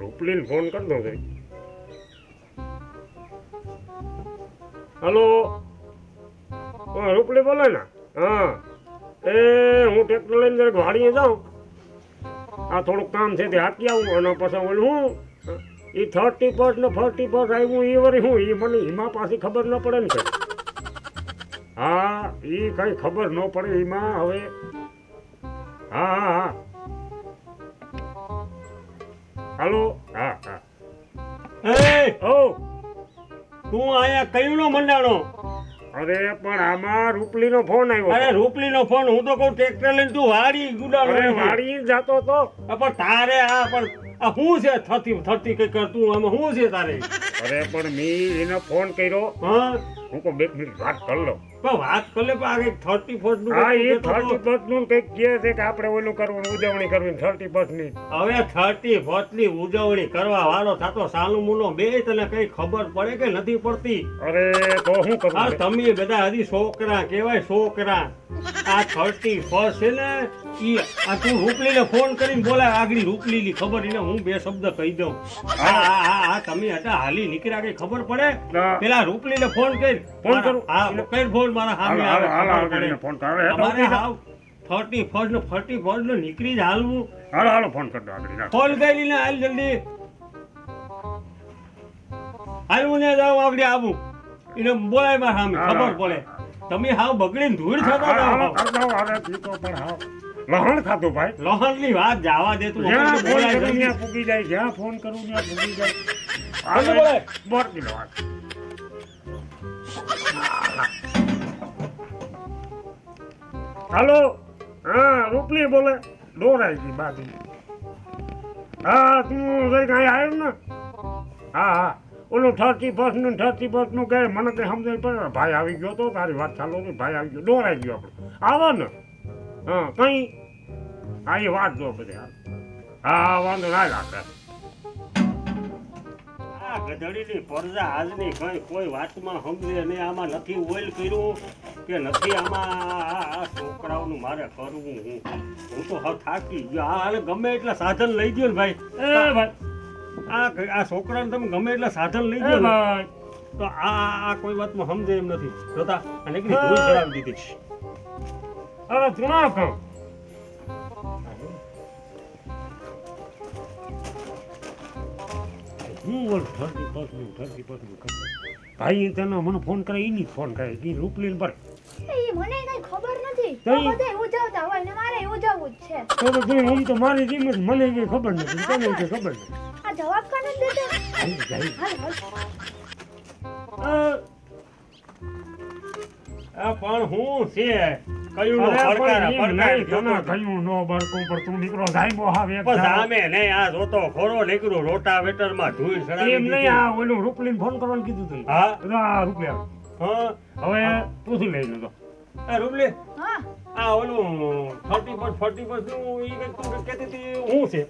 રૂપલીને phone કરી દો છે હલો. રૂપલી બોલે ને? હા. એ, હું ટ્રેક્ટર લઈને જરાક જાઉં. આ થોડુંક કામ છે તે હાકી આવું, અને પછી ઓલું હું એ થર્ટી પર્સ ને ફોર્ટી પર્સ આવ્યું એ વળી હું એ મને એમાં પાછી ખબર ન પડે ને કઈ હા એ કઈ ખબર ન પડે એમાં હવે. હા હા હા. હાલો. હા હા. એ ઓ. તું આયા કયું નો મંડાણો? અરે પણ આમાં રૂપલીનો ફોન આવ્યો અરે રૂપલીનો ફોન? હું તો કહું ટ્રેક્ટર લઈને તું વાડી ગુડાણો અરે વાડી જતો તો પણ તારે આ પણ આ શું છે થતી થતી કઈ કરતું આમાં શું છે તારે? અરે પણ મેં એને ફોન કર્યો. હા? હું કહું બે મિનિટ વાત કરી લો પણ વાત કરી લે પણ આ થર્ટી ફર્સ્ટનું હા એ થર્ટી ફર્સ્ટનું કંઈક કહે છે કે આપણે ઓલું કરવું ઉજવણી કરવી થર્ટી ફર્સ્ટની. હવે થર્ટી ફર્સ્ટની ઉજવણી કરવા વાળો થતો સાનું મુનો બે તને કઈ ખબર પડે કે નથી પડતી? અરે તો શું આ કરવું તમે બધા હજી છોકરા કેવાય છોકરા. આ થર્ટી ફર્સ્ટ છે ને ઈ આ તું રૂપલીને ફોન કરીને બોલાય આગળ રૂપલીની ખબર એને હું બે શબ્દ કહી દઉં. હા. હા હા હા તમે હતા હાલી નીકળ્યા કઈ ખબર પડે? પેલા પેલા રૂપલીને ફોન કર ફોન કરું? હા કર ફોન મારા હામે આવે હાલો, હાલો, ફોન કરે તમારે હાવ થર્ટી ફર્સ્ટ ને ફર્ટી ફર્સ્ટ નો નીકળી જ હાલવું હાલો હાલો ફોન કર દો આગળ ના. ફોન કરી ને હાલ જલ્દી હાલવું ને જાવ આગળ આવું એને બોલાય મારા સામે ખબર પડે તમે હાવ બગડીને ધૂળ થતા પણ હાવ લહણ ખાતું ભાઈ લોહણની વાત જાવા દે તું જ્યાં ફોન કરું ત્યાં પૂગી જાય જ્યાં ફોન કરું ત્યાં પૂગી જાય બોલે બોલાય. બોરકી દો હાલ. હા રૂપલી બોલે. ગઈ બાજુ. હા, તું જઈ કાંઈ આવ્યો ને? હા હા. ઓલું થર્ટી ફર્સ્ટનું થર્ટી ફર્સ્ટનું કહે મને કઈ સમજાય પડે ભાઈ આવી ગયો તો, તારી વાત ચાલો ને ભાઈ આવી ગયો. ડોરાઈ ગયો આપણે. આવો ને. હા કઈ હા, એ વાત જો બધે. હા, વાંધો ના રાખે ગધડીની પરજા આજની કઈ કોઈ વાતમાં સમજે નહીં આમાં નથી ઓઇલ કર્યું કે નથી આમાં આ છોકરાઓનું મારે કરવું હું. હું તો હવે થાકી ગયો. આ હાલે ગમે એટલા સાધન લઈ ગયો ને ભાઈ. એ ભાઈ. આ આ છોકરાને તમે ગમે એટલા સાધન લઈ ગયો ભાઈ. તો આ આ- કોઈ વાતમાં સમજે એમ નથી. જોતા અને એકલી ધૂળ ચડાવી દીધી. હવે ના કહું. હું થર્ટી થર્ટી ખબર ભાઈ તને મને ફોન કરે એની ફોન કરે એ રૂપલીન પર. એ મને કઈ ખબર નથી. તો હોય ને મારે ઉજવવું જ છે. તો તો મારી મને કઈ ખબર નથી. તને કઈ ખબર નથી? આ જવાબ કાને દેતો. હાલ. હાલ. પણ હું છે? કયું નો નો બળકું પણ તું નીકળો આ જોતો ખોરો નીકળ્યું રોટાવેટરમાં ધૂળ ચડાવી એમ નહીં આ ઓલું રૂપલીન ફોન કરવાનું કીધું તું હા? આ રૂપિયા હા? હવે પૂછી લઈ લીધો આ રૂપલી હા. આ ઓલું થર્ટી પર ફોર્ટી પરનું ઈ કંઈક તું કહેતી હતી હું છે?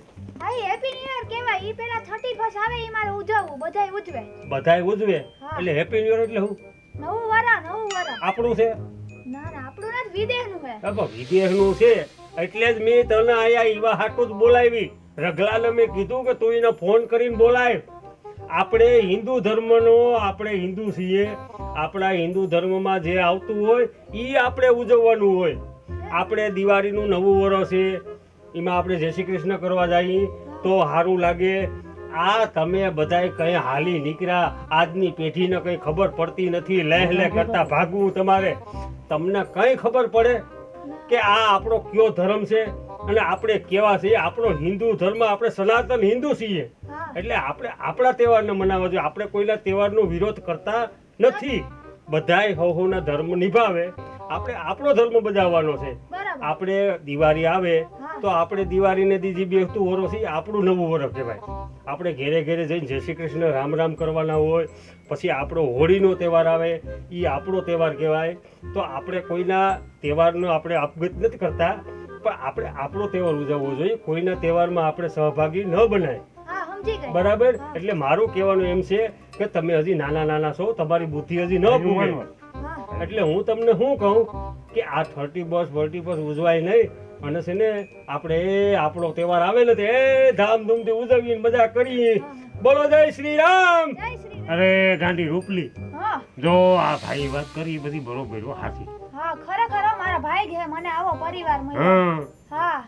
એ હેપી ન્યુ યર કહેવાય. ઈ પેલા 31 આવે ઈ મારે ઉજવવું બધાય ઉજવે. બધાય ઉજવે? એટલે હેપી ન્યુ યર એટલે હું? નવું વરા નવું વરા. આપણું છે? ના ના આપણું નથી વિદેશનું છે. પણ વિદેશનું છે. એટલે જ મેં તને આયા ઈવા હાટું જ બોલાવી. રગલાને મેં કીધું કે તું એને ફોન કરીને બોલાય. આપણે હિન્દુ ધર્મનો આપણે હિન્દુ છીએ. આપણા હિન્દુ ધર્મમાં જે આવતું હોય એ આપણે ઉજવવાનું હોય. આપણે દિવાળીનું નવું વર્ષ છે. એમાં આપણે જય શ્રી કૃષ્ણ કરવા જઈએ તો સારું લાગે. આ તમે બધાય કઈ હાલી નીકળ્યા આજની પેઢીને કઈ ખબર પડતી નથી લહેલે લે કરતા ભાગવું તમારે. તમને કઈ ખબર પડે કે આ આપણો કયો ધર્મ છે અને આપણે કેવા છીએ? આપણો હિન્દુ ધર્મ આપણે સનાતન હિન્દુ છીએ. એટલે આપણે આપણા તહેવારને મનાવવા જોઈએ. આપણે કોઈના તહેવારનો વિરોધ કરતા નથી. બધાય હવના ધર્મ નિભાવે. આપણે આપણો ધર્મ બજાવવાનો છે. આપણે દિવાળી આવે. તો આપણે દિવાળીને દીધી બેસતું વરસ એ આપણું નવું વરસ કહેવાય. આપણે ઘેરે ઘેરે જઈને જય શ્રી કૃષ્ણ રામ રામ કરવાના હોય પછી આપણો હોળીનો તહેવાર આવે એ આપણો તહેવાર કહેવાય. તો આપણે કોઈના તહેવારનો આપણે આપગત નથી કરતા પણ આપણે આપણો તહેવાર ઉજવવો જોઈએ. કોઈના તહેવારમાં આપણે સહભાગી ન બનાય. હા સમજી ગઈ. બરાબર? એટલે મારું કહેવાનું એમ છે કે તમે હજી નાના નાના છો તમારી બુદ્ધિ હજી ન પૂગે એટલે હું તમને શું કહું કે આ થર્ટી બસ ફોર્ટી બસ ઉજવાય નહીં. અને છે ને આપણે આપણો તહેવાર આવે ને તે ધામધૂમથી ઉજવીને મજા કરીએ બોલો જય શ્રી રામ જય શ્રી રામ. અરે ગાંડી રૂપલી. હા. જો આ ભાઈ વાત કરી બધી બરોબર હો, હાચી. હા ખરેખર મારા ભાઈ છે મને આવો પરિવાર મળ્યો. હા.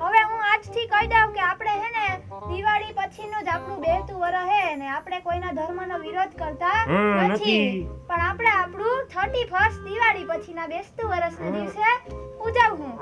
હવે હું આજથી કહી દઉં કે આપણે હે ને દિવાળી પછીનું જ આપણું બેહતું વરસ હે. આપણે કોઈના ધર્મનો વિરોધ કરતા નથી. પણ આપણે આપણું થર્ટી ફર્સ્ટ દિવાળી પછીના બેસતું વર્ષના દિવસે ઉજવવું.